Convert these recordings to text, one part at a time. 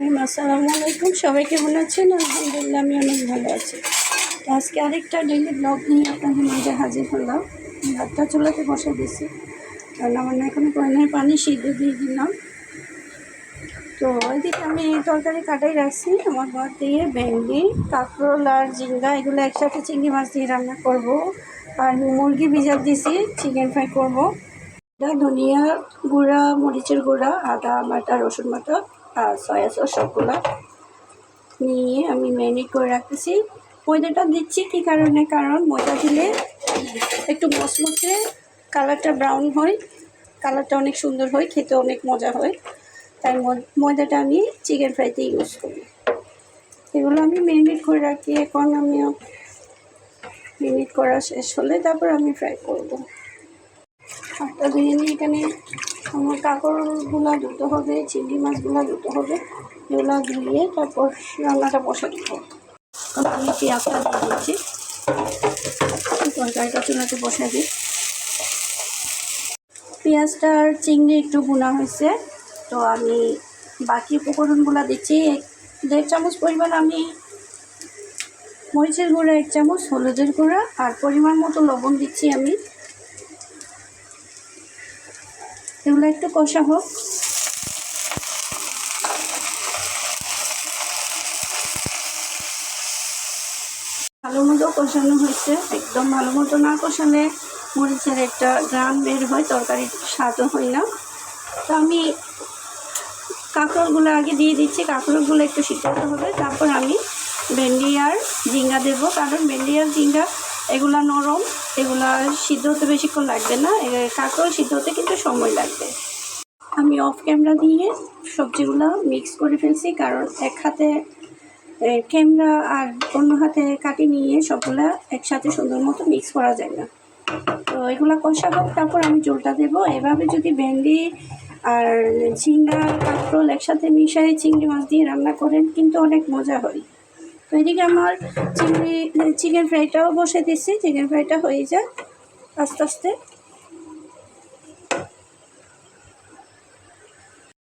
আসসালামু আলাইকুম। সবাই কেমন আছেন? আলহামদুলিল্লাহ, আমি অনেক ভালো আছি। তো আজকে আরেকটা ডেইলি ব্লগ নিয়ে আপনাদের মাঝে হাজির হলাম। ভাতটা চুলাতে বসে দিয়েছি। রান্না বান্না এখনও করে নাই পানি সিদ্ধ দিয়ে দিলাম। তো ওইদিকে আমি তরকারি কাটাই রাখছি। আমার ঘর দিয়ে ভেন্ডি, কাঁকরোল আর ঝিঙ্গা, এগুলো একসাথে চিংড়ি মাছ দিয়ে রান্না করব। আর মুরগি ভিজাল দিয়েছি, চিকেন ফ্রাই করব। ধনিয়া গুঁড়া, মরিচের গুঁড়া, আদা বাটা, রসুন বাটা। আর সয়া সস নিয়ে আমি ম্যারিনেট করে রাখতেছি। ময়দাটা দিচ্ছি কী কারণে? কারণ ময়দা দিলে একটু মচমচে কালারটা ব্রাউন হয় কালারটা অনেক সুন্দর হয়, খেতে অনেক মজা হয়। তাই ময়- ময়দাটা আমি চিকেন ফ্রাইতে ইউজ করি। এগুলো আমি ম্যারিনেট করে রাখি, এখন আমি ম্যারিনেট করা শেষ হলে তারপর আমি ফ্রাই করব। একটা বিরিয়ানি এখানে আমার কাঁকড়গুলো ধুতে হবে, চিংড়ি মাছগুলো ধুতে হবে, এগুলো ধুয়ে তারপর রান্নাটা বসে দেবো। আমি পেঁয়াজটা দিয়ে দিচ্ছি। তরকারিটা চুলাতে বসে দিই। পেঁয়াজটা আর চিংড়ি একটু বোনা হয়েছে, তো আমি বাকি উপকরণগুলো দিচ্ছি। দেড় চামচ পরিমাণ আমি মরিচের গুঁড়া, এক চামচ হলুদের গুঁড়া, আর পরিমাণ মতো লবণ দিচ্ছি আমি। এগুলো একটু কষা হোক ভালো মতো কষানো হয়েছে। একদম ভালো মতো না কষালে মরিচের একটা গ্রাম বের হয়, তরকারির স্বাদও হয় না। তো আমি কাঁকড়গুলো আগে দিয়ে দিচ্ছি, কাঁকড়গুলো একটু হতে হবে। তারপর আমি ভেন্ডি আর ঝিঙ্গা দেবো, কারণ ভেন্ডি আর ঝিঙ্গা এগুলা নরম, এগুলা সিদ্ধ হতে বেশিক্ষণ লাগবে না। এ, কাঁকড় সিদ্ধ হতে কিন্তু সময় লাগবে। আমি অফ ক্যামেরা দিয়ে সবজিগুলো মিক্স করে ফেলছি, কারণ এক হাতে ক্যামেরা আর অন্য হাতে কাটি নিয়ে সবগুলা একসাথে সুন্দর মতো মিক্স করা যায় না। তো এগুলো কষা হোক তারপর আমি জলটা দেবো। এভাবে যদি ভেন্ডি আর ঝিঙ্গা কাঁকরোল একসাথে মিশিয়ে চিংড়ি মাছ দিয়ে রান্না করেন, কিন্তু অনেক মজা হয়। এদিকে আমার চিংড়ি, চিকেন ফ্রাইটাও বসে দিচ্ছি চিকেন ফ্রাইটা হয়ে যায় আস্তে আস্তে।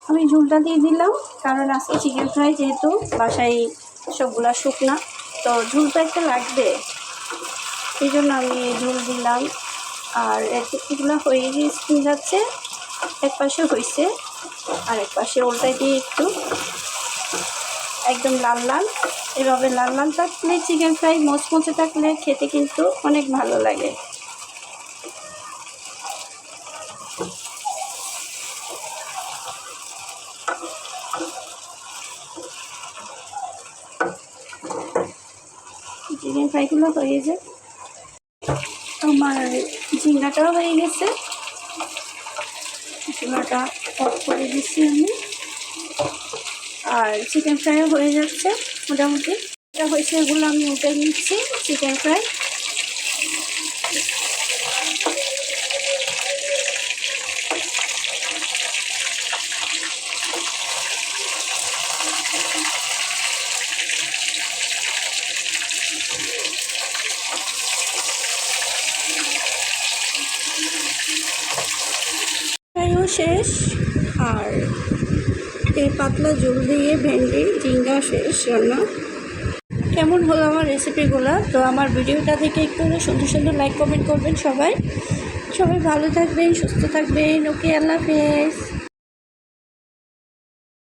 আমি ঝুলটা দিয়ে দিলাম, কারণ আজকে চিকেন ফ্রাই যেহেতু বাসায় সবগুলা শুকনা, তো ঝুলটা একটা লাগবে। সেই জন্য আমি ঝুল দিলাম। আর এগুলো হয়ে গিয়ে যাচ্ছে এক পাশে হয়েছে আর এক পাশে উল্টাই দিয়ে একটু একদম লাল লাল। এভাবে লাল লাল থাকলে চিকেন ফ্রাই মচমচে থাকলে খেতে কিন্তু অনেক ভালো লাগে। চিকেন ফ্রাইগুলো হয়ে যায় আমার ঝিঙ্গাটাও হয়ে গেছে। ঝিঙ্গাটা অফ করে দিচ্ছি আমি। আর চিকেন ফ্রাইও হয়ে যাচ্ছে, মোটামুটি। এটা হয়েছে এগুলো আমি উঠে নিচ্ছি চিকেন ফ্রাই শেষ, আর এই পাতলা জল দিয়ে ভেন্ডি, ঝিঙ্গা শেষ রান্না। কেমন হলো আমার রেসিপিগুলো তো আমার ভিডিওটা দেখে একটু সুন্দর সুন্দর লাইক কমেন্ট করবেন সবাই। সবাই ভালো থাকবেন, সুস্থ থাকবেন। ওকে আল্লাহ হাফেজ।